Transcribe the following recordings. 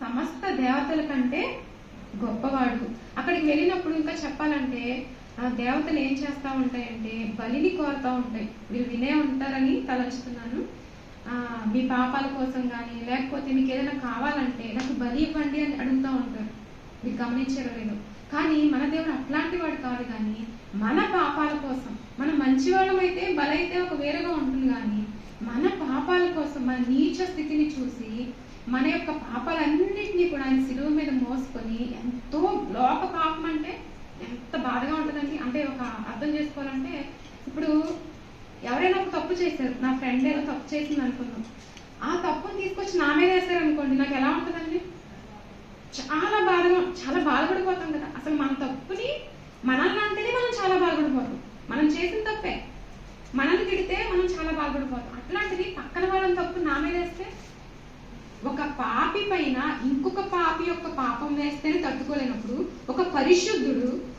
సమస్త దేవతల కంటే గొప్పవాడు. అక్కడికి వెళ్ళినప్పుడు ఇంకా చెప్పాలంటే ఆ దేవతలు ఏం చేస్తూ ఉంటాయంటే బలిని కోరుతూ ఉంటాయి. మీరు వినే ఉంటారని తలంచుతున్నాను. ఆ, మీ పాపాల కోసం కానీ లేకపోతే మీకు ఏదైనా కావాలంటే నాకు బలి ఇవ్వండి అని అడుగుతూ ఉంటారు. మీరు గమనించారో లేదు. కానీ మన దేవుడు అట్లాంటి వాడు కాదు కానీ మన పాపాల కోసం మన మంచివాళ్ళం అయితే బలైతే ఒక వేరుగా ఉంటుంది కానీ మన పాపాల కోసం మన నీచ స్థితిని చూసి మన యొక్క పాపాలన్నింటినీ కూడా ఆయన సిలువ మీద మోసుకొని ఎంతో లోక పాపం అంటే ఎంత బాధగా ఉంటుందండి. అంటే ఒక అర్థం చేసుకోవాలంటే ఇప్పుడు ఎవరైనా ఒక తప్పు చేశారు. నా ఫ్రెండ్ ఏదో తప్పు చేసింది అనుకుందాం. ఆ తప్పుని తీసుకొచ్చి నా మీద వేశారు అనుకోండి నాకు ఎలా ఉంటుందండి? చాలా బాధగా చాలా బాధపడిపోతాం కదా. అసలు మన తప్పుని మనల్ని అంటేనే మనం చాలా బాధపడిపోతాం. మనం చేసిన తప్పే. మనల్ని తిడితే మనం చాలా బాధపడిపోతాం. అట్లాంటిది పక్కన వాళ్ళని తప్పు నా మీద వేస్తే ఒక పాపి పైన ఇంకొక పాపి యొక్క పాపం వేస్తేనే తట్టుకోలేనప్పుడు ఒక పరిశుద్ధుడు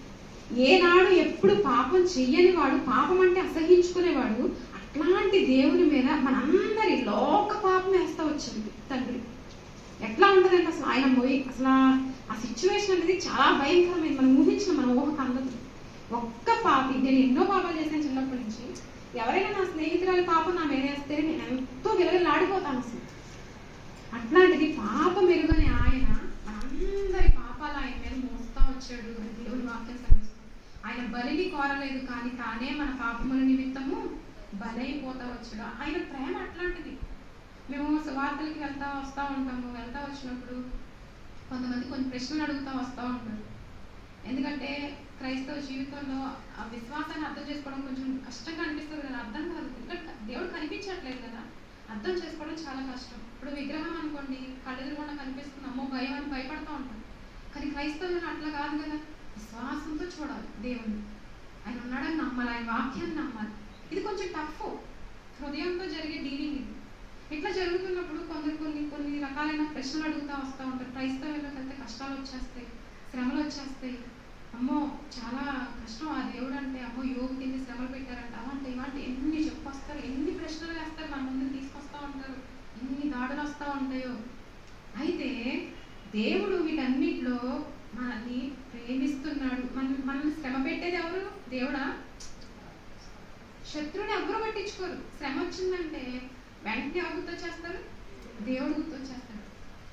ఏనాడు ఎప్పుడు పాపం చెయ్యని వాడు పాపం అంటే అసహించుకునేవాడు అట్లాంటి దేవుని మీద మనందరి లోక పాపం వేస్తా వచ్చింది తండ్రి. ఎట్లా ఉంటుందంటే అసలు ఆయన పోయి అసలు ఆ- సిచ్యువేషన్ అనేది చాలా భయంకరమైంది. మనం ఊహించిన మన ఊహకు అందదు ఒక్క పాపి నేను ఎన్నో పాపాలు చేశాను చిన్నప్పటి నుంచి. ఎవరైనా నా స్నేహితురాలి పాపం నా మీద వేస్తే నేను ఎంతో విలగలాడిపోతాను అసలు. అట్లాంటిది పాపం మెరుగని ఆయన మనందరి పాపాలు ఆయన మీద మోస్తా వచ్చాడు దేవుని వాక్యం ఆయన బలిని కోరలేదు కానీ తానే మన పాపముల నిమిత్తము బలైపోతా వచ్చాడు. ఆయన ప్రేమ అట్లాంటిది. మేము సువార్తలకి వెళ్తా వస్తూ ఉంటాము. వెళ్తా వచ్చినప్పుడు కొంతమంది కొన్ని ప్రశ్నలు అడుగుతా వస్తూ ఉంటారు. ఎందుకంటే క్రైస్తవ జీవితంలో ఆ విశ్వాసాన్ని అర్థం చేసుకోవడం కొంచెం కష్టంగా అనిపిస్తుంది కదా. అర్థం కాదు. ఎందుకంటే దేవుడు కనిపించట్లేదు కదా. అర్థం చేసుకోవడం చాలా కష్టం. ఇప్పుడు విగ్రహం అనుకోండి కళ్ళెదురుకుండా కనిపిస్తుంది అమ్మో భయం అని భయపడతా ఉంటాం. కానీ క్రైస్తవులు అట్లా కాదు కదా. విశ్వాసంతో చూడాలి దేవుణ్ణి. ఆయన ఉన్నాడని నమ్మాలి ఆయన వాక్యాన్ని నమ్మాలి. ఇది కొంచెం టఫ్ హృదయంతో జరిగే డీలింగ్ ఇది. ఇట్లా జరుగుతున్నప్పుడు కొందరు కొన్ని కొన్ని రకాలైన ప్రశ్నలు అడుగుతూ వస్తూ ఉంటారు. క్రైస్తవులకు అయితే కష్టాలు వచ్చేస్తాయి శ్రమలు వచ్చేస్తాయి. అమ్మో చాలా కష్టం. ఆ దేవుడు అంటే అమ్మో యోగి కింద శ్రమలు పెట్టారంట. అలాంటి ఇవాంటి ఎన్ని చెప్పొస్తారు ఎన్ని ప్రశ్నలు వేస్తారు మన ముందు తీసుకొస్తూ ఉంటారు. ఎన్ని దాడులు వస్తూ ఉంటాయో. అయితే దేవుడు వీటన్నిటిలో మనల్ని ప్రేమిస్తున్నాడు. మన మనల్ని శ్రమ పెట్టేది ఎవరు? దేవుడా? శత్రువుని ఎవరు పట్టించుకోరు. శ్రమ వచ్చిందంటే వెంటనే ఎవరు గుర్తొచ్చేస్తారు దేవుడు గుర్తొచ్చేస్తాడు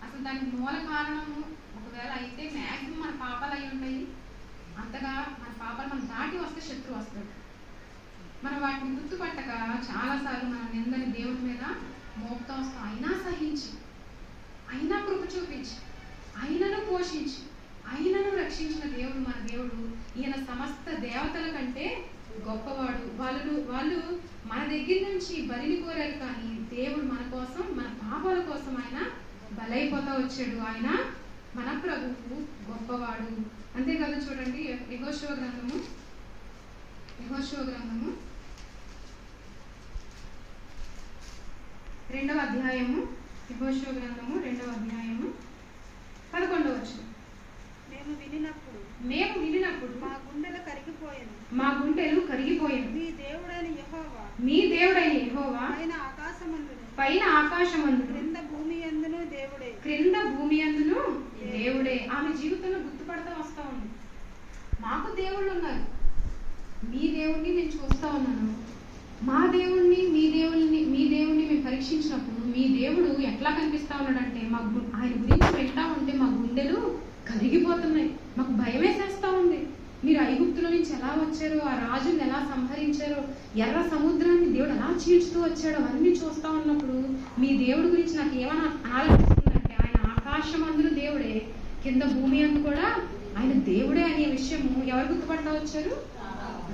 అసలు దానికి మూల కారణము ఒకవేళ అయితే మ్యాక్సిమం మన పాపాలు అయి ఉంటాయి. అంతగా మన పాపాలు మనం దాటి వస్తే శత్రువు వస్తాడు. మనం వాటిని గుర్తుపట్టక చాలాసార్లు మన నిందని దేవుడి మీద మోపుతా అయినా సహించి అయినా కృప చూపించి అయినను పోషించి అయినను రక్షించిన దేవుడు మన దేవుడు. ఈయన సమస్త దేవతల కంటే గొప్పవాడు. వాళ్ళు వాళ్ళు మన దగ్గర నుంచి బలిని కోరారు కానీ దేవుడు మన కోసం మన పాపాల కోసం ఆయన బలైపోతా వచ్చాడు. ఆయన మన ప్రభువు గొప్పవాడు. అంతేకాదు చూడండి యెహోషువ గ్రంథము. యెహోషువ గ్రంథము. రెండవ అధ్యాయము యెహోషువ గ్రంథము రెండవ అధ్యాయము పదకొండవ వచనం. మేము వినినప్పుడు మేము వినినప్పుడు మా గుండెలు కరిగిపోయాను మా గుండెలు కరిగిపోయాను మీ దేవుడైన యెహోవా మీ దేవుడైన యెహోవా పైన ఆకాశమందును. పైన ఆకాశమందు క్రింద భూమి అందును దేవుడే. క్రింద భూమి అందును దేవుడే. ఆమె జీవితంలో గుర్తుపడతా వస్తా ఉంది. మాకు దేవుళ్ళు ఉన్నారు. మీ దేవుణ్ణి నేను చూస్తా ఉన్నాను. మా దేవుణ్ణి మీ దేవుణ్ణి మీ దేవుణ్ణి మేము పరీక్షించినప్పుడు మీ దేవుడు ఎట్లా కనిపిస్తా ఉన్నాడంటే మా ఆయన గురించి వింటా ఉంటే మా గుండెలు కరిగిపోతున్నాయి. మాకు భయం ఉంది. మీరు ఐగుప్తుల నుంచి ఎలా వచ్చారో? ఆ రాజుని ఎలా సంహరించారో? ఎర్ర సముద్రాన్ని దేవుడు ఎలా చీల్చుతూ వచ్చాడో? అవన్నీ చూస్తా ఉన్నప్పుడు మీ దేవుడి గురించి నాకు ఏమైనా ఆలోచిస్తుందంటే ఆయన ఆకాశం అందులో దేవుడే కింద భూమి అందు కూడా ఆయన దేవుడే అనే విషయము ఎవరు గుర్తుపడతా వచ్చారు?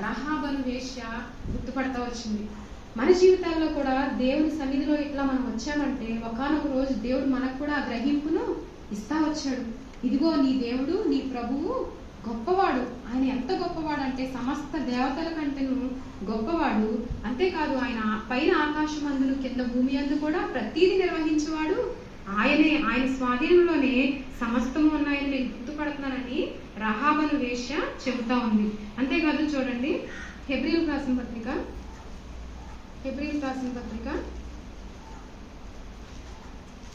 రహాబను వేష్య గుర్తుపడతా వచ్చింది మన జీవితాల్లో కూడా దేవుని సన్నిధిలో ఇట్లా మనం వచ్చామంటే ఒకానొక రోజు దేవుడు మనకు కూడా ఆ గ్రహింపును ఇస్తా వచ్చాడు ఇదిగో నీ దేవుడు నీ ప్రభువు గొప్పవాడు. ఆయన ఎంత గొప్పవాడు అంటే సమస్త దేవతల కంటేను గొప్పవాడు. అంతేకాదు ఆయన పైన ఆకాశం అందును కింద భూమి అందు కూడా ప్రతీది నిర్వహించేవాడు ఆయనే ఆయన స్వాధీనంలోనే సమస్తము ఉన్నాయని నేను గుర్తుపడుతున్నానని రహాబను వేశ్య చెబుతా ఉంది. అంతేకాదు చూడండి హెబ్రిల్ రాసిన పత్రిక. హెబ్రిల్ రాసిన పత్రిక.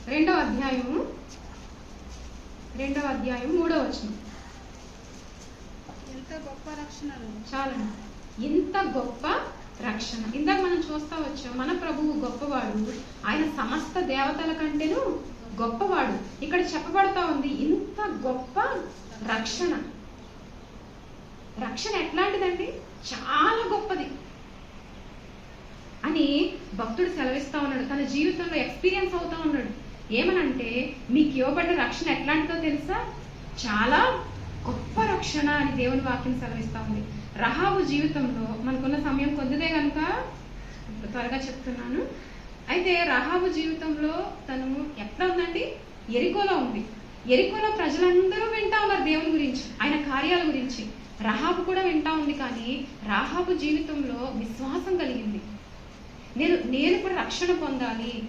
రెండవ అధ్యాయము. రెండవ అధ్యాయం మూడవ వచనం. ఎంత గొప్ప రక్షణను చాలండి. ఇంత గొప్ప రక్షణ. ఇందాక మనం చూస్తా వచ్చాం మన ప్రభువు గొప్పవాడు. ఆయన సమస్త దేవతల కంటేను గొప్పవాడు. ఇక్కడ చెప్పబడతా ఉంది ఇంత గొప్ప రక్షణ. రక్షణ ఎట్లాంటిదండి? చాలా గొప్పది. అని భక్తుడు సెలవిస్తా ఉన్నాడు. తన జీవితంలో ఎక్స్పీరియన్స్ అవుతా ఉన్నాడు. ఏమనంటే మీకు ఇవ్వబడ్డ రక్షణ ఎట్లాంటిదో తెలుసా? చాలా గొప్ప రక్షణ అని దేవుని వాక్యం సెలవిస్తా ఉంది. రహాబు జీవితంలో మనకున్న సమయం కొద్దిదే కనుక త్వరగా చెప్తున్నాను. అయితే రహాబు జీవితంలో తను ఎక్కడ ఉందండి ఎరికోలో ఉంది. ఎరికోలో ప్రజలందరూ వింటా ఉన్నారు దేవుని గురించి ఆయన కార్యాల గురించి. రహాబు కూడా వింటా ఉంది కానీ రాహాబు జీవితంలో విశ్వాసం కలిగింది. నేను నేను కూడా రక్షణ పొందాలి.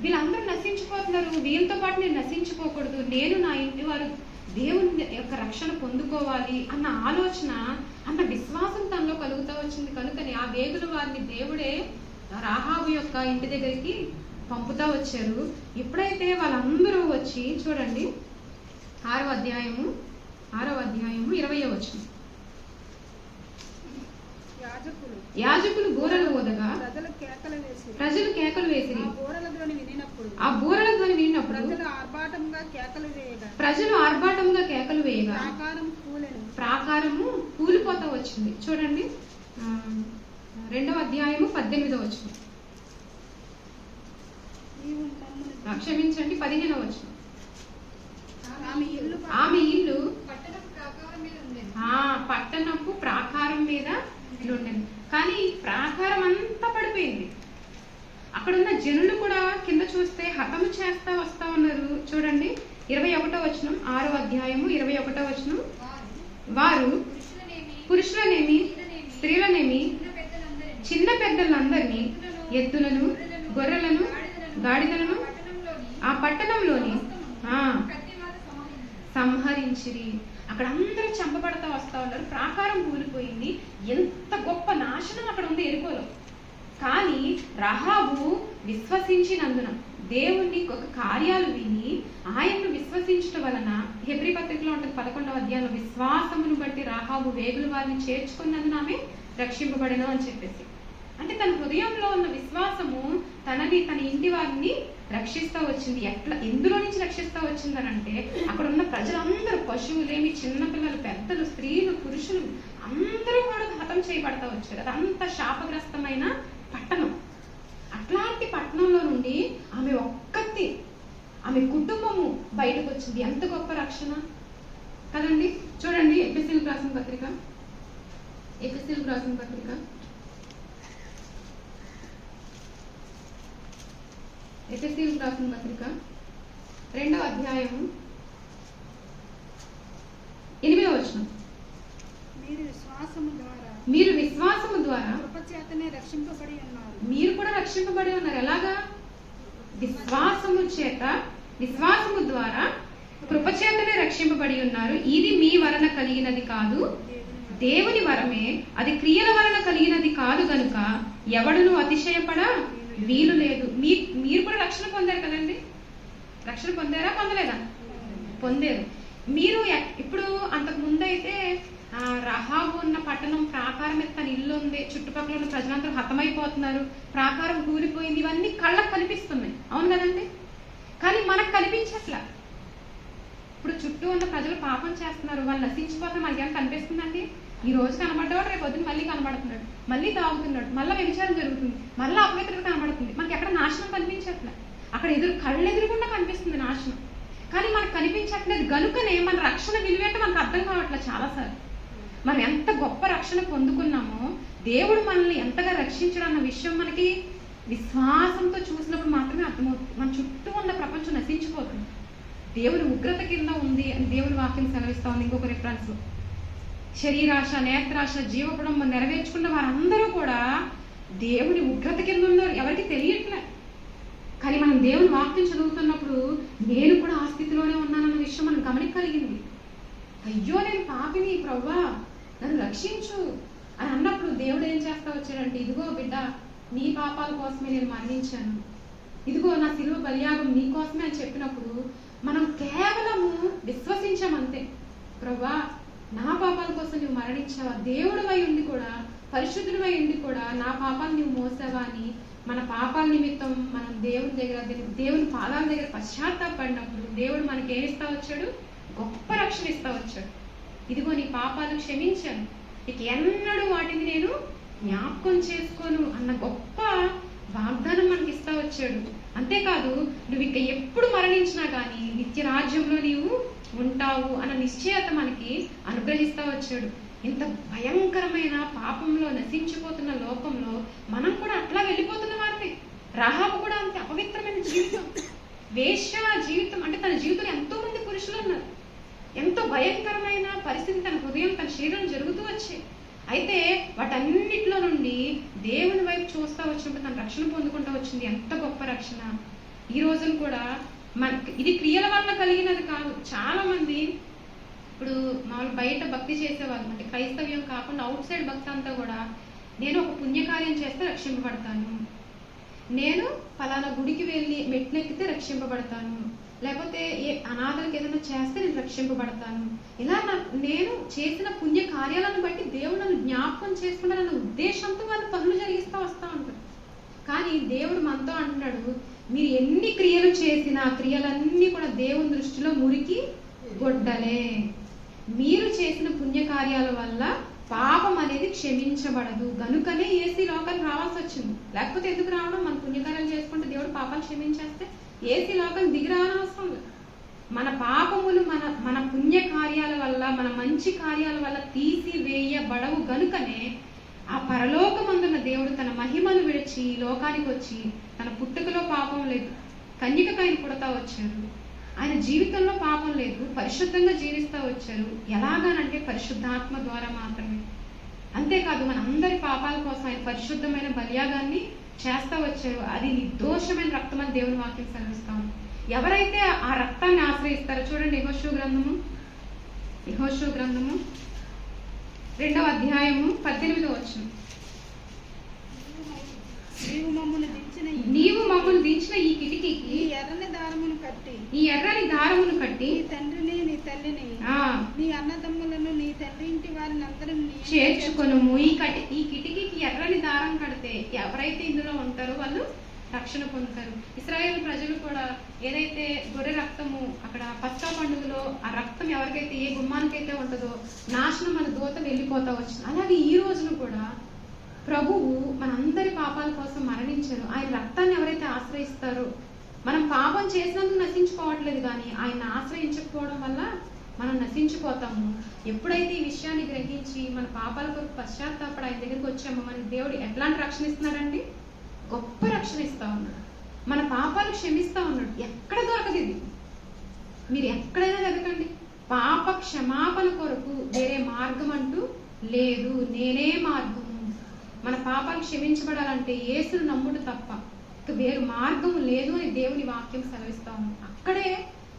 వీళ్ళందరూ నశించిపోతున్నారు. వీళ్ళతో పాటు నేను నశించిపోకూడదు. నేను నా ఇంటి వారు దేవుని యొక్క రక్షణ పొందుకోవాలి అన్న ఆలోచన అన్న విశ్వాసం తనలో కలుగుతూ వచ్చింది. కనుకని ఆ వేగుల వారిని దేవుడే రాహాబు యొక్క ఇంటి దగ్గరికి పంపుతా వచ్చారు. ఎప్పుడైతే వాళ్ళందరూ వచ్చి చూడండి ఆరవ అధ్యాయము ఆరవ అధ్యాయము ఇరవయో వచ్చింది యాజకులు బూరలు ఊదగా ప్రజలు కేకలు వేసి ప్రజలు కేకలు వేసిరి. ఆ బూరల ధ్వని వినినప్పుడు ప్రజలు ఆర్భాటంగా కేకలు వేయగా. ప్రజలు ఆర్భాటంగా కేకలు వేయగా ప్రాకారం కూలెను. ప్రాకారము కూలిపోతా వచ్చింది. చూడండి. రెండవ అధ్యాయము పద్దెనిమిదవ వచ్చిన మమ్మల్ని క్షమించండి పదిహేనవ వచ్చిన ఆమె ఇల్లు ఆమె ఇల్లు పట్టణపు ప్రాకారం మీద ఉండేది ఆ పట్టణపు ప్రాకారం మీద ఉండేది కానీ ఈ ప్రాకారం అంతా పడిపోయింది అక్కడ ఉన్న జనులు కూడా కింద చూస్తే హతము చేస్తా వస్తా ఉన్నారు. చూడండి ఇరవై ఒకటో వచనం ఆరో అధ్యాయము ఇరవై ఒకటో వచనం. వారు పురుషులనేమి స్త్రీలనేమి చిన్న పెద్దలందరినీ ఎద్దులను గొర్రెలను గాడిదలను ఆ పట్టణంలోని సంహరించిరి. అక్కడ అందరూ చంపబడతా వస్తా ఉన్నారు. ప్రాకారం కూలిపోయింది. ఎంత గొప్ప నాశనం అక్కడ ఉంది ఎరుకోలో కానీ రహాబు విశ్వసించినందున దేవుణ్ణి ఒక కార్యాలు విని ఆయన్ను విశ్వసించడం వలన హెబ్రి పత్రికలో ఉంటుంది పదకొండవ అధ్యాయంలో విశ్వాసమును బట్టి రాహాబు వేగులు వారిని చేర్చుకున్నందున ఆమె రక్షింపబడను అని చెప్పేసి. అంటే తన హృదయంలో ఉన్న విశ్వాసము తనని తన ఇంటి వారిని రక్షిస్తా వచ్చింది. ఎట్లా ఎందులో నుంచి రక్షిస్తా వచ్చిందనంటే అక్కడ ఉన్న ప్రజలందరూ పశువులేమి చిన్నపిల్లలు పెద్దలు స్త్రీలు పురుషులు అందరూ కూడా హతం చేయబడతా వచ్చారు. అదంత శాపగ్రస్తమైన పట్టణం. అట్లాంటి పట్టణంలో నుండి ఆమె ఒక్కతి ఆమె కుటుంబము బయటకు వచ్చింది ఎంత గొప్ప రక్షణ. కదండి? చూడండి ఎపిసిల్ రాసిన పత్రిక. ఎపిసిల్ రాసిన పత్రిక. ఎపిసిల్ రాసిన పత్రిక. రెండవ అధ్యాయము. ఎనిమిదవ వచనం. మీరు విశ్వాసము ద్వారా మీరు విశ్వాసము ద్వారా కృపచేతనే రక్షింపబడి ఉన్నారు. మీరు కూడా రక్షింపబడి ఉన్నారు. ఎలాగా? విశ్వాసము చేత విశ్వాసము ద్వారా కృపచేతనే రక్షింపబడి ఉన్నారు. ఇది మీ వలన కలిగినది కాదు. దేవుని వరమే. అది క్రియల వలన కలిగినది కాదు గనుక ఎవడును అతిశయపడ వీలు లేదు. మీ మీరు కూడా రక్షణ పొందారు కదండి? రక్షణ పొందారా? పొందలేదా? పొందారు. మీరు ఇప్పుడు అంతకు ముందు అయితే ఆ, రహాబు ఉన్న పట్టణం ప్రాకారం మీద తన ఇల్లు ఉంది. చుట్టుపక్కల ఉన్న ప్రజలందరూ హతమైపోతున్నారు. ప్రాకారం కూలిపోయింది ఇవన్నీ కళ్ళకు కనిపిస్తున్నాయి. అవును కదండి? కానీ మనకు కనిపించట్లా. ఇప్పుడు చుట్టూ ఉన్న ప్రజలు పాపం చేస్తున్నారు. వాళ్ళు నశించిపోతే మనకేం కనిపిస్తుందండి? ఈ రోజు కనబడ్డవాడు రేపు పొద్దున్న మళ్ళీ కనబడుతున్నాడు. మళ్ళీ తాగుతున్నాడు మళ్ళీ వ్యభిచారం జరుగుతుంది. మళ్ళీ అపవిత్రత కనబడుతుంది. మనకి ఎక్కడ నాశనం కనిపించట్లే? అక్కడ ఎదురు కళ్ళు ఎదురుకుండా కనిపిస్తుంది నాశనం. కానీ మనకు కనిపించట్లేదు. గనుకనే మన రక్షణ విలువేంటో మనకు అర్థం కావట్లేదు చాలాసార్లు. మనం ఎంత గొప్ప రక్షణ పొందుకున్నామో దేవుడు మనల్ని ఎంతగా రక్షించడం అన్న విషయం మనకి విశ్వాసంతో చూసినప్పుడు మాత్రమే అర్థమవుతుంది. మన చుట్టూ ఉన్న ప్రపంచం నశించిపోతుంది. దేవుని ఉగ్రత కింద ఉంది అని దేవుని వాక్యం సెలవిస్తా ఉంది. ఇంకొక రిఫరెన్స్ శరీరాశ నేత్రాశ జీవగుణం నెరవేర్చుకున్న వారందరూ కూడా దేవుని ఉగ్రత కింద ఉన్నారు. ఎవరికి తెలియట్లే. కానీ మనం దేవుని వాక్యం చదువుతున్నప్పుడు నేను కూడా ఆ స్థితిలోనే ఉన్నానన్న విషయం మనం గమనికలిగింది. అయ్యో నేను పాపిని ప్రవ్వా. నన్ను రక్షించు అని అన్నప్పుడు దేవుడు ఏం చేస్తా వచ్చాడంటే ఇదిగో బిడ్డ నీ పాపాల కోసమే నేను మరణించాను. ఇదిగో నా సిలువ బలియాగం నీ కోసమే అని చెప్పినప్పుడు మనం కేవలము విశ్వసించామంతే. ప్రభా నా పాపాల కోసం నువ్వు మరణించావా? దేవుడు ఉండి కూడా పరిశుద్ధుడివై ఉండి కూడా నా పాపాలు నువ్వు మోసావా అని మన పాపాల నిమిత్తం మనం దేవుని దగ్గర దేవుని పాదాల దగ్గర పశ్చాత్తాపడినప్పుడు దేవుడు మనకి ఏమిస్తా వచ్చాడు? గొప్ప రక్షణ ఇస్తా వచ్చాడు. ఇదిగో నీ పాపాలు క్షమించాను ఇక ఎన్నడూ వాటిని నేను జ్ఞాపకం చేసుకోను అన్న గొప్ప వాగ్దానం మనకి ఇస్తా వచ్చాడు. అంతేకాదు నువ్వు ఇక ఎప్పుడు మరణించినా కానీ నిత్య రాజ్యంలో నీవు ఉంటావు అన్న నిశ్చయత మనకి అనుగ్రహిస్తా వచ్చాడు. ఇంత భయంకరమైన పాపంలో నశించిపోతున్న లోకంలో మనం కూడా అట్లా వెళ్ళిపోతున్న వారిని. రాహాబు కూడా అంతే అపవిత్రమైన జీవితం. వేష జీవితం అంటే తన జీవితంలో ఎంతో మంది పురుషులు ఉన్నారు. ఎంతో భయంకరమైన పరిస్థితి తన హృదయం తన శరీరం జరుగుతూ వచ్చాయి అయితే వాటన్నిటిలో నుండి దేవుని వైపు చూస్తా వచ్చినప్పుడు తన రక్షణ పొందుకుంటూ వచ్చింది. ఎంత గొప్ప రక్షణ. ఈ రోజున కూడా మనకి ఇది క్రియల వల్ల కలిగినది కాదు. చాలా మంది ఇప్పుడు మామూలు బయట భక్తి చేసేవాళ్ళు అంటే క్రైస్తవ్యం కాకుండా అవుట్ సైడ్ భక్తి అంతా కూడా నేను ఒక పుణ్యకార్యం చేస్తే రక్షింపబడతాను. నేను ఫలానా గుడికి వెళ్ళి మెట్నెక్కితే రక్షింపబడతాను. లేకపోతే ఏ అనాథలకు ఏదైనా చేస్తే నేను రక్షింపబడతాను. ఇలా నా నేను చేసిన పుణ్య కార్యాలను బట్టి దేవుడు నన్ను జ్ఞాపకం చేసుకున్నారన్న ఉద్దేశంతో వాళ్ళు పనులు జరిగిస్తూ వస్తూ ఉంటారు. కానీ దేవుడు మనతో అంటున్నాడు మీరు ఎన్ని క్రియలు చేసినా క్రియలన్నీ కూడా దేవుని దృష్టిలో మురికి గొడ్డలే. మీరు చేసిన పుణ్యకార్యాల వల్ల పాపం అనేది క్షమించబడదు. గనుకనే ఏసీ లోకానికి రావాల్సి వచ్చింది. లేకపోతే ఎందుకు రావడం? మన పుణ్యకార్యాలు చేసుకుంటే దేవుడు పాపాలు క్షమించేస్తే ఏసీ లోకం దిగి మన పాపములు మన మన పుణ్య కార్యాల వల్ల మన మంచి కార్యాల వల్ల తీసివేయబడవు గనుకనే ఆ పరలోకమందున్న దేవుడు తన మహిమను విడిచి ఈ లోకానికి వచ్చి తన పుట్టుకలో పాపం లేదు కన్యకకైన పుడతా వచ్చారు. ఆయన జీవితంలో పాపం లేదు పరిశుద్ధంగా జీవిస్తూ వచ్చారు. ఎలాగానంటే పరిశుద్ధాత్మ ద్వారా మాత్రమే. అంతేకాదు మన అందరి పాపాల కోసం ఆయన పరిశుద్ధమైన బలియాగాన్ని చేస్తా వచ్చారు అది నిర్దోషమైన రక్తం అని దేవుని వాక్యం సెలవిస్తాం. ఎవరైతే ఆ రక్తాన్ని ఆశ్రయిస్తారో చూడండి యహోషు గ్రంథము. యహోషు గ్రంథము. రెండవ అధ్యాయము పద్దెనిమిది వచ్చింది నీవు మమ్మల్ని దించిన ఈ- నీవు మమ్మల్ని దించిన ఈ ఈ కిటికీకి ఎర్రని దారమును కట్టి ఈ ఎర్రని దారమును కట్టి నీ తండ్రిని నీ తల్లిని నీ అన్నదమ్ములను నీ తండ్రి ఇంటి వారిని అందరం చేర్చుకొనుము. ఈ కటి ఈ కిటికీకి ఎర్రని దారం కడితే ఎవరైతే ఇందులో ఉంటారో వాళ్ళు రక్షణ పొందుతారు. ఇస్రాయేల్ ప్రజలు కూడా ఏదైతే గొర్రె రక్తము అక్కడ పస్కా పండుగలో ఆ రక్తం ఎవరికైతే ఏ గుమ్మానికైతే ఉంటుందో నాశనం మన దూత వెళ్ళిపోతా వచ్చింది అలాగే ఈ రోజున కూడా ప్రభువు మనందరి పాపాల కోసం మరణించారు ఆయన రక్తాన్ని ఎవరైతే ఆశ్రయిస్తారో మనం పాపం చేసినందుకు నశించుకోవట్లేదు కానీ ఆయన ఆశ్రయించకపోవడం వల్ల మనం నశించిపోతాము. ఎప్పుడైతే ఈ విషయాన్ని గ్రహించి మన పాపాల కొరకు పశ్చాత్తాపడు ఆయన దగ్గరికి వచ్చామో మనకి దేవుడు ఎట్లాంటి రక్షణ ఇస్తున్నాడండి? గొప్ప రక్షణ ఇస్తా ఉన్నాడు. మన పాపాలు క్షమిస్తా ఉన్నాడు. ఎక్కడ దొరకదు ఇది? మీరు ఎక్కడైనా వెతకండి. పాప క్షమాపణ కొరకు వేరే మార్గం అంటూ లేదు. నేనే మార్గం. మన పాపాలు క్షమించబడాలంటే యేసును నమ్ముడు తప్ప ఇక వేరు మార్గం లేదు అని దేవుని వాక్యం సెలవిస్తా ఉంది. అక్కడే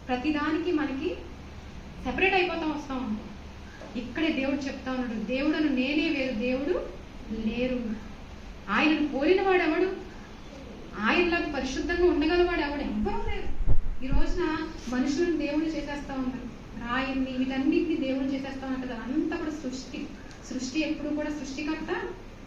ప్రతిదానికి మనకి సెపరేట్ అయిపోతాం వస్తా ఉంటాం ఇక్కడే దేవుడు చెప్తా ఉన్నాడు దేవుడను నేనే వేరు దేవుడు లేరు. ఆయనను పోలినవాడు ఎవడు ఆయనలాగా పరిశుద్ధంగా ఉండగలవాడు ఎవడు? ఎవ్వరూ లేరు. ఈ రోజున మనుషులను దేవుడు చేసేస్తా ఉన్నారు రాయిని వీటన్నిటిని దేవుడు చేసేస్తా ఉన్నారు కదా అంతా కూడా సృష్టి. సృష్టి ఎప్పుడు కూడా సృష్టికర్త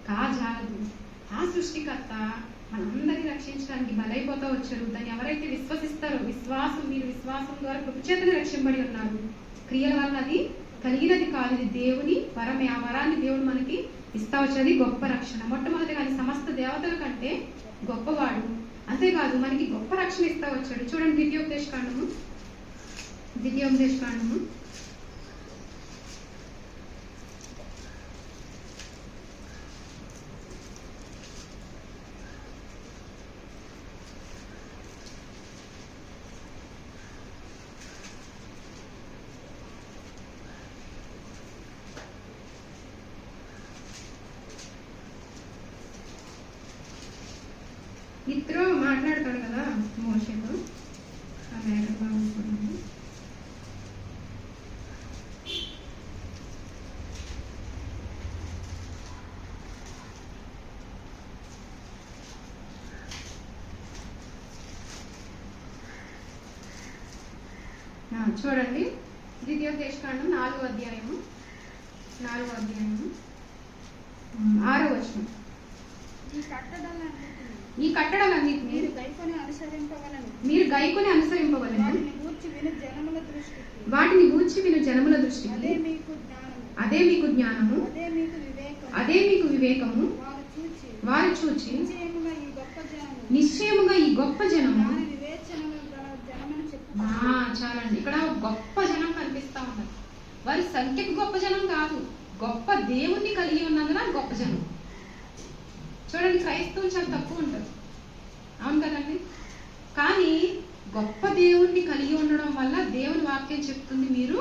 కాజాలదు ఆ సృష్టికర్త మనందరినీ రక్షించడానికి బలైపోతా వచ్చారు దాన్ని ఎవరైతే విశ్వసిస్తారో విశ్వాసం మీరు విశ్వాసం ద్వారా కృపచేతనే రక్షింపబడి ఉన్నారు. క్రియల వల్ల అది కలిగినది కాదు. ఇది దేవుని వరమే. ఆ వరాన్ని దేవుడు మనకి ఇస్తా వచ్చేది గొప్ప రక్షణ. మొట్టమొదటిగా అది సమస్త దేవతల కంటే గొప్పవాడు. అంతేకాదు మనకి గొప్ప రక్షణ ఇస్తా వచ్చాడు. చూడండి ద్వితీయోపదేశ కాండము. ద్వితీయోపదేశ కాండము. ఇద్దరు మాట్లాడతాడు కదా మోషతో. ఆ మేఘంగా అనుకున్నాను. ఆ, చూడండి. ద్వితీయోపదేశకాండం నాలుగో అధ్యాయము. నాలుగో అధ్యాయము ఉమ్, ఆరో వచనం ఈ కట్టడాలన్నిటిని ఈ కట్టడాలన్నింటినీ మీరు గైకొని అనుసరింపగలను మీరు గైకొని అనుసరింపవలను. వాటిని గూర్చి విను జనముల దృష్టికి. దృష్టికి. అదే మీకు జ్ఞానము. అదే మీకు వివేకము. వారు చూచి. నిశ్చయముగా ఈ గొప్ప జనము. చాలండి. ఇక్కడ గొప్ప జనం కనిపిస్తా ఉన్నారు వారి సంఖ్యకు గొప్ప జనం కాదు. గొప్ప దేవుణ్ణి కలిగి ఉన్నందున గొప్ప జనం. చూడండి క్రైస్తవులు చాలా తక్కువ ఉంటారు అవును కదండి? కానీ గొప్ప దేవుణ్ణి కలిగి ఉండడం వల్ల దేవుని వాక్యం చెప్తుంది మీరు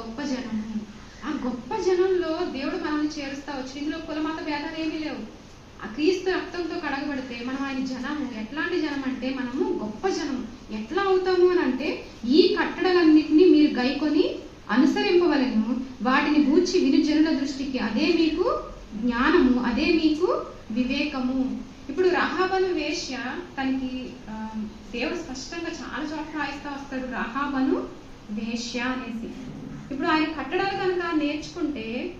గొప్ప జనము. ఆ గొప్ప జనంలో దేవుడు మనల్ని చేరుస్తా వచ్చి ఇందులో కులమత భేదాలు ఏమీ లేవు. ఆ క్రీస్తు రక్తంతో కడగబడితే మనం ఆయన జనము. ఎట్లాంటి జనం అంటే మనము గొప్ప జనం ఎట్లా అవుతాము అని అంటే ఈ కట్టడలన్నింటినీ మీరు గైకొని అనుసరింపవలను. వాటిని గూర్చి వినుజనుల దృష్టికి. అదే మీకు జ్ఞానము అదే మీకు వివేకము. ఇప్పుడు రహాబను వేశ్య తనకి దేవుడు స్పష్టంగా చాలా చోట్ల రాయిస్తా వస్తాడు. రహాబను వేశ్య అనేసి. ఇప్పుడు ఆయన కట్టడాలు కనుక నేర్చుకుంటే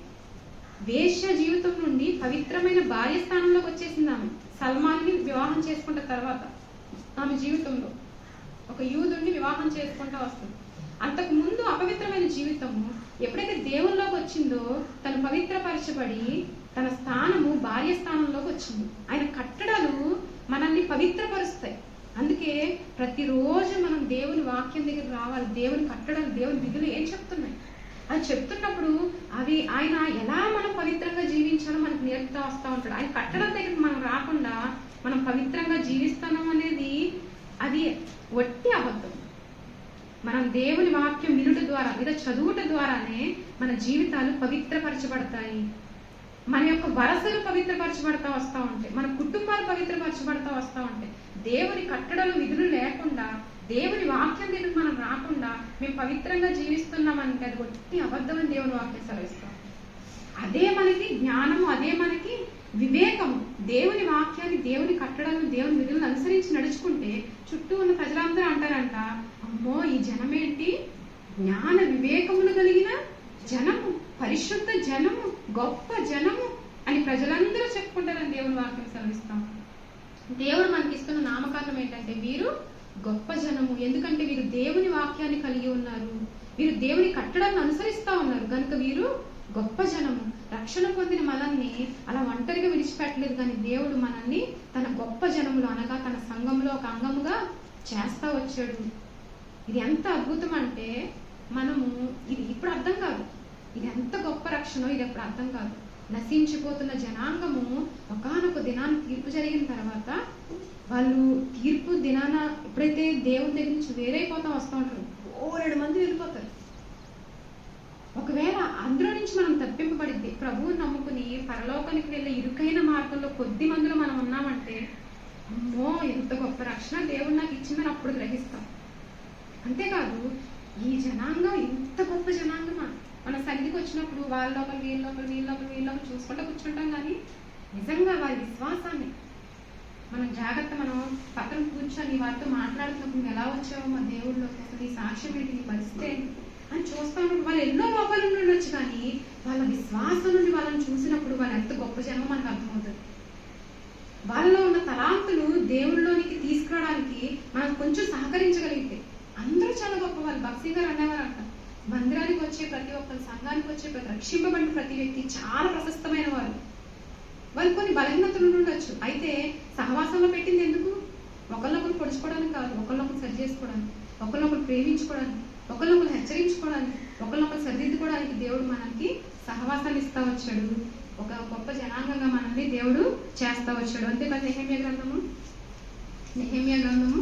వేష్య జీవితం నుండి పవిత్రమైన భార్య స్థానంలోకి వచ్చేసింది ఆమె. సల్మాన్ని వివాహం చేసుకున్న తర్వాత ఆమె జీవితంలో ఒక యూదుడిని వివాహం చేసుకుంటా వస్తుంది. అంతకు ముందు అపవిత్రమైన జీవితము ఎప్పుడైతే దేవుల్లోకి వచ్చిందో తను పవిత్రపరచబడి తన స్థానము భార్య స్థానంలోకి వచ్చింది. ఆయన కట్టడాలు మనల్ని పవిత్రపరుస్తాయి. అందుకే ప్రతిరోజు మనం దేవుని వాక్యం దగ్గర రావాలి. దేవుని కట్టడాలు దేవుని విధులు ఏం చెప్తున్నాయి? అది చెప్తున్నప్పుడు అవి ఆయన ఎలా మనం పవిత్రంగా జీవించాలో మనకు నేర్పుతా వస్తూ ఉంటాడు. ఆయన కట్టడం దగ్గర మనం రాకుండా మనం పవిత్రంగా జీవిస్తున్నాం అనేది అది వట్టి అబద్ధం. మనం దేవుని వాక్యం వినుట ద్వారా లేదా చదువుట ద్వారానే మన జీవితాలు పవిత్రపరచబడతాయి. మన యొక్క వరసలు పవిత్రపరచబడతా వస్తూ ఉంటాయి మన కుటుంబాలు పవిత్రపరచబడతా వస్తూ ఉంటాయి దేవుని కట్టడలు విధులు లేకుండా దేవుని వాక్యం దగ్గర మనం రాకుండా మేము పవిత్రంగా జీవిస్తున్నామని అది ఒట్టి అబద్ధమని దేవుని వాక్యం సెలవిస్తాం అదే మనకి జ్ఞానము అదే మనకి వివేకము. దేవుని వాక్యాన్ని దేవుని కట్టడాలను దేవుని విధులను అనుసరించి నడుచుకుంటే చుట్టూ ఉన్న ప్రజలందరూ అంటారంట అమ్మో ఈ జనమేంటి? జ్ఞాన వివేకములు కలిగిన జనము పరిశుద్ధ జనము గొప్ప జనము అని ప్రజలందరూ చెప్పుకుంటారని దేవుని వాక్యం సెలవిస్తాం. దేవుడు మనకి ఇస్తున్న నామకరణం ఏంటంటే వీరు గొప్ప జనము. ఎందుకంటే వీరు దేవుని వాక్యాన్ని కలిగి ఉన్నారు. వీరు దేవుని కట్టడాన్ని అనుసరిస్తా ఉన్నారు. కనుక వీరు గొప్ప జనము. రక్షణ పొందిన మనల్ని అలా ఒంటరిగా విడిచిపెట్టలేదు కానీ దేవుడు మనల్ని తన గొప్ప జనములు అనగా తన సంఘంలో ఒక అంగముగా చేస్తా వచ్చాడు. ఇది ఎంత అద్భుతం అంటే మనము ఇది ఇప్పుడు అర్థం కాదు. ఇది ఎంత గొప్ప రక్షణో ఇది ఎప్పుడు అర్థం కాదు. నశించిపోతున్న జనాంగము ఒకానొక దినాన్ని తీర్పు జరిగిన తర్వాత వాళ్ళు తీర్పు దినాన ఎప్పుడైతే దేవుని దగ్గర నుంచి వేరైపోతా వస్తూ ఉంటారు ఓరేడు మంది వెళ్ళిపోతారు. ఒకవేళ అందులో నుంచి మనం తప్పింపబడింది ప్రభువుని నమ్ముకుని పరలోకానికి వెళ్ళే ఇరుకైన మార్గంలో కొద్ది మందిలో మనం ఉన్నామంటే అమ్మో ఎంత గొప్ప రక్షణ దేవుడు నాకు ఇచ్చిందని అప్పుడు గ్రహిస్తాం. అంతేకాదు ఈ జనాంగం ఇంత గొప్ప జనాంగమా? మన సన్నిధికి వచ్చినప్పుడు వాళ్ళ లోపల వీళ్ళ లోపల వీళ్ళ లోపల వీళ్ళ లోపల చూసుకుంటూ కూర్చుంటాం కానీ నిజంగా వారి విశ్వాసాన్ని మనం జాగ్రత్త మనం పక్కన కూర్చొని వారితో మాట్లాడుతున్నప్పుడు ఎలా వచ్చావు మా దేవుళ్ళలోకి అసలు ఈ సాక్ష్యం ఏంటి? నీ పరిస్థితి ఏంటి? అని చూస్తాను వాళ్ళు ఎన్నో లోపాలు ఉండొచ్చు కానీ వాళ్ళ విశ్వాసం నుండి వాళ్ళని చూసినప్పుడు వాళ్ళు ఎంత గొప్ప జనం మనకు అర్థమవుతుంది. వాళ్ళలో ఉన్న తలాంతులు దేవుళ్ళలోనికి తీసుకురావడానికి మనం కొంచెం సహకరించగలిగితే అందరూ చాలా గొప్ప వాళ్ళు భక్తి గారు అన్నవారు అంట మందిరానికి వచ్చే ప్రతి ఒక్కరు సంఘానికి వచ్చే ప్రతి రక్షింపబడిన ప్రతి వ్యక్తి చాలా ప్రశస్తమైన వారు. వాళ్ళు కొన్ని బలహీనతలు ఉండొచ్చు. అయితే సహవాసంలో పెట్టింది ఎందుకు? ఒకళ్ళొకరు పొడుచుకోవడానికి కాదు ఒకళ్ళొకరు సరి చేసుకోవడానికి ఒకళ్ళొకరు ప్రేమించుకోవడానికి ఒకళ్ళొకరు హెచ్చరించుకోవడానికి ఒకళ్ళొకరు సరిదిద్దుకోవడానికి దేవుడు మనకి సహవాసాన్ని ఇస్తా వచ్చాడు. ఒక గొప్ప జనాంగంగా మనల్ని దేవుడు చేస్తా వచ్చాడు. అంతేకాదు నెహమ్య గ్రంథము? నెహమ్య గ్రంథము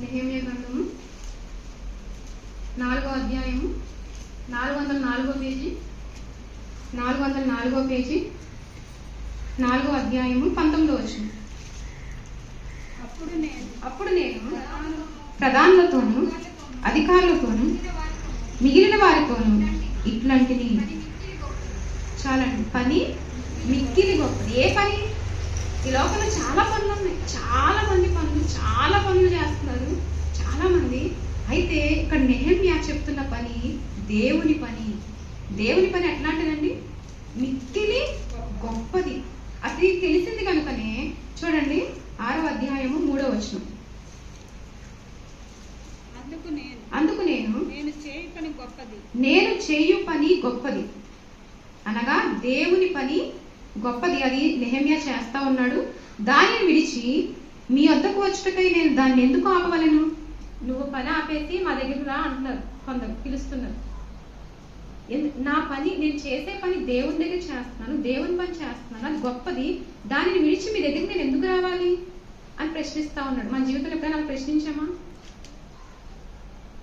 నెహమ్య గ్రంథము నాలుగో అధ్యాయము నాలుగు వందల నాలుగో పేజీ నాలుగు వందల నాలుగో పేజీ నాలుగో అధ్యాయము పంతొమ్మిదో వచ్చింది అప్పుడు నేను అప్పుడు నేను ప్రధానులు ప్రధానులతోనూ అధికారులతోనూ మిగిలిన వారితోనూ ఇట్లాంటివి చాలండి. పని మిక్కిలి గొప్పది. ఏ పని? ఈ లోకంలో చాలా పనులు ఉన్నాయి. చాలా మంది పనులు చాలా పనులు చేస్తున్నారు. దేవుని పని. దేవుని పని ఎట్లాంటిదండి? మిక్కిలి గొప్పది. అది తెలిసింది కనుకనే చూడండి ఆరో అధ్యాయము మూడో వచనం. అందుకు నేను అందుకు నేను నేను చేయి పని గొప్పది. నేను చేయు పని గొప్పది. అనగా దేవుని పని గొప్పది. అది నెహమ్యా చేస్తా ఉన్నాడు. దానిని విడిచి మీ వద్దకు వచ్చుటకై నేను దాన్ని ఎందుకు ఆపవలను? నువ్వు పని ఆపేసి మా దగ్గర రా అంటున్నారు కొందరు పిలుస్తున్నారు. ఎందు- నా పని నేను చేసే పని దేవుని దగ్గర చేస్తున్నాను దేవుని పని చేస్తున్నాను అది గొప్పది. దానిని విడిచి మీ దగ్గరికి నేను ఎందుకు రావాలి? అని ప్రశ్నిస్తా ఉన్నాడు. మన జీవితంలో ఎప్పుడైనా అలా ప్రశ్నించామా?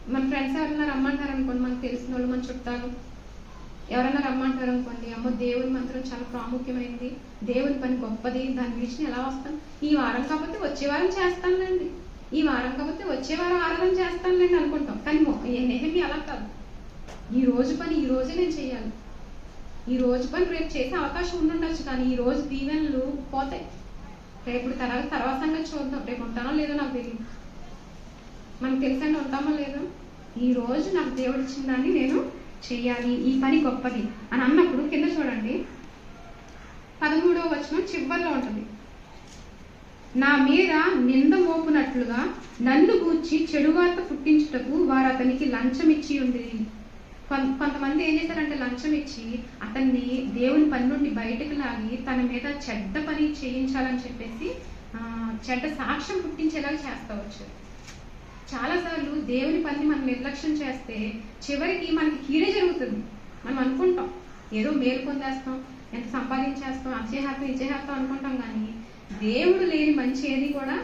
మన ఫ్రెండ్స్ ఎవరైనా రమ్మంటారు అనుకోండి మనకు తెలిసిన వాళ్ళు మన చుట్టాలు. ఎవరైనా రమ్మంటారు అనుకోండి అమ్మో దేవుని మంత్రం చాలా ప్రాముఖ్యమైనది దేవుని పని గొప్పది దాని విడిచి ఎలా వస్తాం ఈ వారం కాకపోతే వచ్చే వారం చేస్తానులేండి. ఈ వారం కాకపోతే వచ్చే వారం ఆరాధన చేస్తానులేండి అనుకుంటాం. కానీ నెహమి అలా కాదు. ఈ రోజు పని ఈ రోజే నేను చేయాలి. ఈ రోజు పని రేపు చేసే అవకాశం ఉండుండొచ్చు కానీ ఈ రోజు దీవెనలు పోతాయి. రేపు తర్వాత తర్వాత సంగతి చూద్దాం. రేపు ఉంటానో లేదో నాకు తెలియదు మనకు తెలుసండి ఉంటామో లేదో? ఈ రోజు నాకు దేవుడు ఇచ్చిన దాన్ని నేను చేయాలి. ఈ పని గొప్పది అని అన్నప్పుడు కింద చూడండి. పదమూడవ వచనం చివరిలో ఉంటుంది. నా మీద నింద మోపునట్లుగా నన్ను గూర్చి చెడువార్త పుట్టించుటకు వారు అతనికి లంచం ఇచ్చి ఉంది కొంతమంది ఏం చేశారంటే లంచం ఇచ్చి అతన్ని దేవుని పని నుండి బయటకు లాగి తన మీద చెడ్డ పని చేయించాలని చెప్పేసి చెడ్డ సాక్ష్యం పుట్టించేలాగా చేస్తా వచ్చారు. చాలాసార్లు దేవుని పని మనం నిర్లక్ష్యం చేస్తే చివరికి మనకి కీడే జరుగుతుంది. మనం అనుకుంటాం ఏదో మేలు పొందేస్తాం ఎంత సంపాదించేస్తాం అచేహేస్తాం ఇచ్చేహేస్తాం అనుకుంటాం కానీ దేవుడు లేని మంచి ఏది కూడా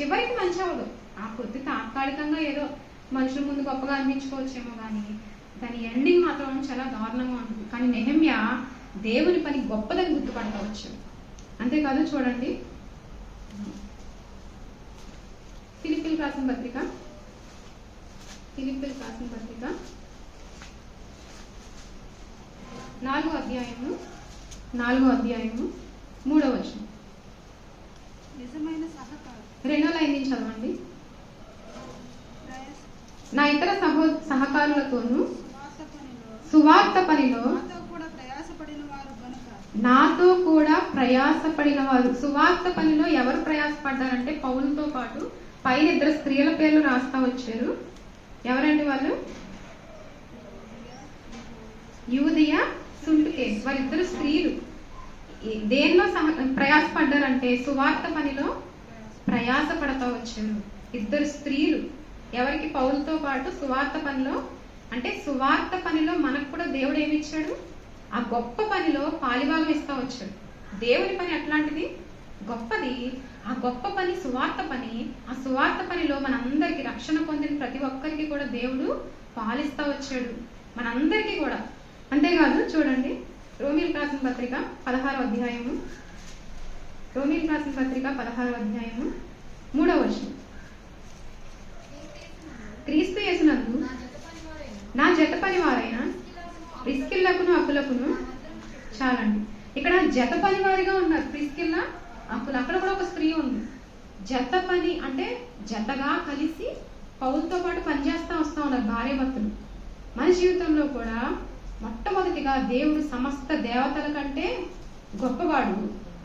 చివరికి మంచి అవ్వదు. ఆ కొద్ది తాత్కాలికంగా ఏదో మనుషుల ముందు గొప్పగా అనిపించుకోవచ్చేమో కానీ దాని ఎండింగ్ మాత్రం చాలా దారుణంగా ఉంటుంది. కానీ నెహమ్య దేవుని పని గొప్పదని గుర్తుపడవచ్చు అంతేకాదు చూడండి. ఫిలిపిల్ రాసిన పత్రిక. ఫిలిపిల్ రాసిన పత్రిక. నాలుగో అధ్యాయము. నాలుగో అధ్యాయము. మూడవ వచనం. రెండో లైన్ నుంచి చదవండి. నా ఇతర సహో సహకారులతోనూ సువార్త పనిలో నాతో కూడా ప్రయాసపడిన వారు సువార్త పనిలో ఎవరు ప్రయాసపడ్డారంటే పౌలతో పాటు పైన ఇద్దరు స్త్రీల పేర్లు రాస్తా వచ్చారు. ఎవరండి వాళ్ళు? యూదయ సుంటుకేస్ వారిద్దరు స్త్రీలు. దేనిలో సహ ప్రయాసపడ్డారంటే సువార్త పనిలో ప్రయాస పడతా వచ్చారు. ఇద్దరు స్త్రీలు. ఎవరికి పౌలతో పాటు సువార్త పనిలో అంటే సువార్త పనిలో మనకు కూడా దేవుడు ఏమి ఇచ్చాడు ఆ గొప్ప పనిలో పాలిభాగం ఇస్తా వచ్చాడు. దేవుని పని అట్లాంటిది గొప్పది. ఆ గొప్ప పని సువార్త పని ఆ సువార్త పనిలో మనందరికీ రక్షణ పొందిన ప్రతి ఒక్కరికి కూడా దేవుడు పాలిస్తా వచ్చాడు. మనందరికీ కూడా. అంతేకాదు చూడండి రోమిల్ రాసిన పత్రిక పదహారో అధ్యాయము. రోమిల్ రాసిన పత్రిక పదహారో అధ్యాయము. మూడవ వర్షం. క్రీస్తు యేసునందు నా జత పనివారైన నా అప్పులకును చాలండి. ఇక్కడ జత పనివారిగా ఉన్నారు. ప్రిస్కిల్ల అప్పులు అక్కడ కూడా ఒక స్త్రీ ఉంది. జత పని అంటే జతగా కలిసి పౌరులతో పాటు పనిచేస్తా వస్తా ఉన్నారు భార్య భర్తలు. మన జీవితంలో కూడా మొట్టమొదటిగా దేవుడు సమస్త దేవతల కంటే గొప్పవాడు.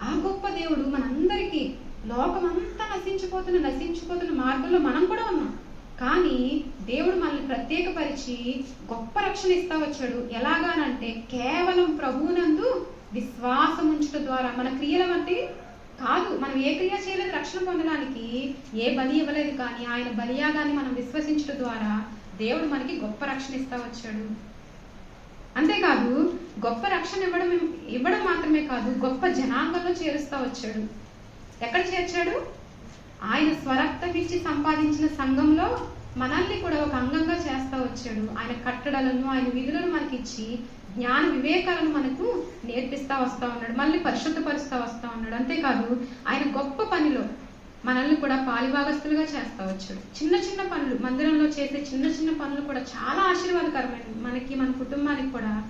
ఆ గొప్ప దేవుడు మనందరికీ లోకమంతా నశించిపోతున్న నశించిపోతున్న మార్గంలో మనం కూడా ఉన్నాం. కానీ దేవుడు మనల్ని ప్రత్యేకపరిచి గొప్ప రక్షణ ఇస్తా వచ్చాడు. ఎలాగానంటే కేవలం ప్రభువునందు విశ్వాసం ఉంచడం ద్వారా. మన క్రియల వంటి కాదు మనం ఏ క్రియ చేయలేదు రక్షణ పొందడానికి. ఏ బలి ఇవ్వలేదు కానీ ఆయన బలియాగాన్ని మనం విశ్వసించడం ద్వారా దేవుడు మనకి గొప్ప రక్షణ ఇస్తా వచ్చాడు. అంతేకాదు గొప్ప రక్షణ ఇవ్వడం ఇవ్వడం మాత్రమే కాదు గొప్ప జనాంగంలో చేరుస్తా వచ్చాడు. ఎక్కడ చేర్చాడు? ఆయన స్వరక్తం ఇచ్చి సంపాదించిన సంఘంలో మనల్ని కూడా ఒక అంగంగా చేస్తా వచ్చాడు. ఆయన కట్టడలను ఆయన విధులను మనకి ఇచ్చి జ్ఞాన వివేకాలను మనకు నేర్పిస్తా వస్తా ఉన్నాడు. మళ్ళీ పరిశుద్ధపరుస్తూ వస్తా ఉన్నాడు. అంతేకాదు ఆయన గొప్ప పనిలో మనల్ని కూడా పాలిభాగస్తులుగా చేస్తా వచ్చాడు చిన్న చిన్న పనులు మందిరంలో చేసే చిన్న చిన్న పనులు కూడా చాలా ఆశీర్వాదకరమైనవి మనకి మన కుటుంబానికి కూడా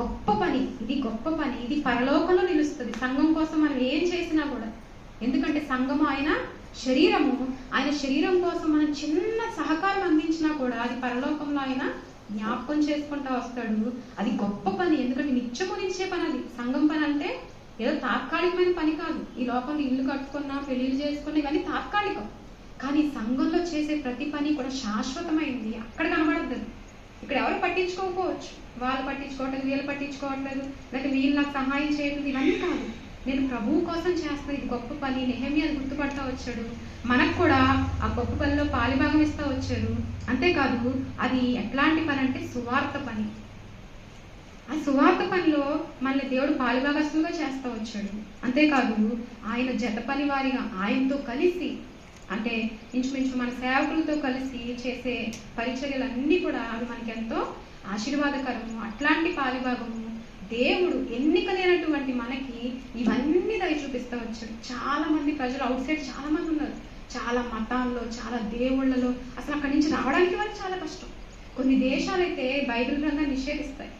గొప్ప పని. ఇది గొప్ప పని. ఇది పరలోకంలో నిలుస్తుంది. సంఘం కోసం మనం ఏం చేసినా కూడా. ఎందుకంటే సంఘము ఆయన శరీరము. ఆయన శరీరం కోసం మనం చిన్న సహకారం అందించినా కూడా అది పరలోకంలో ఆయన జ్ఞాపకం చేసుకుంటా వస్తాడు. అది గొప్ప పని. ఎందుకంటే నిత్యము నిలిచే పని అది. సంఘం పని అంటే ఏదో తాత్కాలికమైన పని కాదు. ఈ లోపల ఇల్లు కట్టుకున్నా పెళ్ళిళ్ళు చేసుకున్నా ఇవన్నీ తాత్కాలికం. కానీ సంఘంలో చేసే ప్రతి పని కూడా శాశ్వతమైంది. అక్కడ కనబడద్దు. ఇక్కడ ఎవరు పట్టించుకోకపోవచ్చు. వాళ్ళు పట్టించుకోవట్లేదు వీళ్ళు పట్టించుకోవట్లేదు. లేకపోతే వీళ్ళు నాకు సహాయం చేయట్లేదు. ఇవన్నీ కాదు. నేను ప్రభువు కోసం చేస్తాను ఇది గొప్ప పని నెహమి అని గుర్తుపడతా వచ్చాడు. మనకు కూడా ఆ గొప్ప పనిలో పాలిభాగం ఇస్తా వచ్చాడు. అంతేకాదు అది ఎట్లాంటి పని అంటే సువార్త పని. ఆ సువార్త పనిలో మళ్ళీ దేవుడు పాలిభాగస్తులుగా చేస్తా వచ్చాడు. అంతేకాదు ఆయన జత పని వారిగా ఆయనతో కలిసి అంటే ఇంచుమించు మన సేవకులతో కలిసి చేసే పరిచర్యలన్నీ కూడా అవి మనకి ఎంతో ఆశీర్వాదకరము. అట్లాంటి పాలిభాగము దేవుడు ఎన్నిక లేనటువంటి మనకి ఇవన్నీ దయ చూపిస్తూ వచ్చాడు. చాలా మంది ప్రజలు అవుట్ సైడ్ చాలా మంది ఉన్నారు. చాలా మతాల్లో చాలా దేవుళ్ళలో అసలు అక్కడి నుంచి రావడానికి వాళ్ళకి చాలా కష్టం. కొన్ని దేశాలైతే బైబిల్ గ్రంథాన్ని నిషేధిస్తాయి.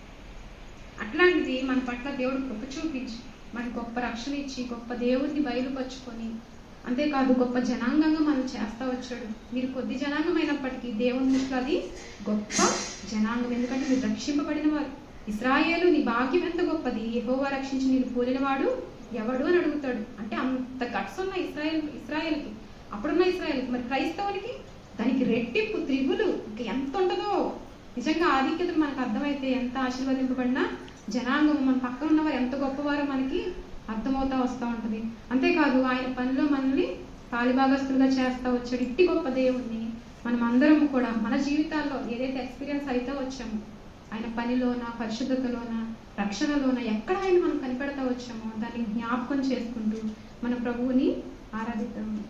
అట్లాంటిది మన పట్ల దేవుడు కృప చూపించి మన గొప్ప రక్షణ ఇచ్చి గొప్ప దేవుడిని బయలుపరుచుకొని అంతేకాదు గొప్ప జనాంగంగా మనం చేస్తా వచ్చాడు. మీరు కొద్ది జనాంగం అయినప్పటికీ దేవుని దృష్టిలో అది గొప్ప జనాంగం. ఎందుకంటే మీరు రక్షింపబడిన వారు. ఇస్రాయేలు నీ భాగ్యం ఎంత గొప్పది? ఎహోవా రక్షించి నేను పోలినవాడు ఎవడు అని అడుగుతాడు. అంటే అంత గట్స్ ఉన్న ఇస్రాయేల్ ఇస్రాయేల్కి అప్పుడున్న ఇస్రాయేల్కి మరి క్రైస్తవునికి దానికి రెట్టింపు త్రిగులు ఇంకా ఎంత ఉంటుందో. నిజంగా ఆధిక్యతలు మనకు అర్థమైతే ఎంత ఆశీర్వదింపబడినా జనాంగం మన పక్కన ఉన్నవారు ఎంత గొప్పవారో మనకి అర్థమవుతా వస్తూ ఉంటుంది. అంతేకాదు ఆయన పనిలో మనల్ని పాలిభాగస్తులుగా చేస్తూ వచ్చాడు. ఇట్టి గొప్ప దేవుణ్ణి మనం అందరం కూడా మన జీవితాల్లో ఏదైతే ఎక్స్పీరియన్స్ అయితే వచ్చామో ఆయన పనిలోన పరిశుద్ధతలోన రక్షణలోన ఎక్కడ ఆయన మనం కనిపెడతా వచ్చామో దాన్ని జ్ఞాపకం చేసుకుంటూ మన ప్రభువుని ఆరాధిద్దాము